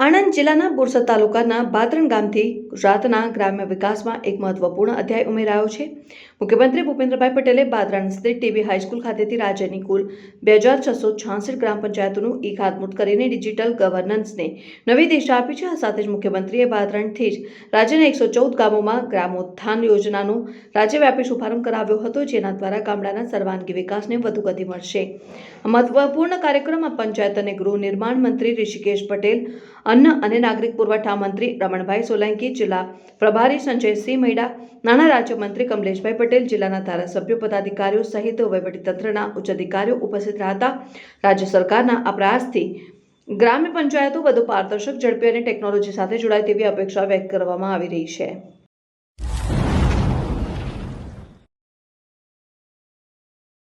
આણંદ જિલ્લાના બોરસદ તાલુકાના બાતરણ ગામથી ગુજરાતના ગ્રામ્ય વિકાસમાં એક મહત્વપૂર્ણ અધ્યાય ઉમેરાયો છે. મુખ્યમંત્રી ભૂપેન્દ્રભાઈ પટેલે બાદરાણ સ્થિત ટીબી હાઈસ્કૂલ ખાતેથી રાજ્યની કુલ બે હજાર છસો છાસઠ ગ્રામ પંચાયતોનું ઈ ખાતમુહૂર્ત કરીને ડિજિટલ ગવર્નન્સને નવી દિશા આપી છે. આ સાથે જ મુખ્યમંત્રીએ બાદરણથી જ રાજ્યના એકસો ચૌદ ગામોમાં ગ્રામોત્થાન યોજનાનો રાજ્યવ્યાપી શુભારંભ કરાવ્યો હતો, જેના દ્વારા ગામડાના સર્વાંગી વિકાસને વધુ ગતિ મળશે. મહત્વપૂર્ણ કાર્યક્રમમાં પંચાયત અને ગૃહ નિર્માણ મંત્રી ઋષિકેશ પટેલ અન્ન અને નાગરિક પુરવઠા મંત્રી રમણભાઈ સોલંકી, જિલ્લા પ્રભારી સંજયસિંહ મૈડા, નાણાં રાજ્યમંત્રી કમલેશભાઈ પટેલ, જિલ્લાના ધારાસભ્યો, પદાધિકારીઓ સહિત વહીવટીતંત્રના ઉચ્ચ અધિકારીઓ ઉપસ્થિત રહ્યા રાજ્ય સરકારના આ પ્રયાસથી ગ્રામ્ય પંચાયતો વધુ પારદર્શક, ઝડપી અને ટેકનોલોજી સાથે જોડાય તેવી અપેક્ષા વ્યક્ત કરવામાં આવી રહી છે.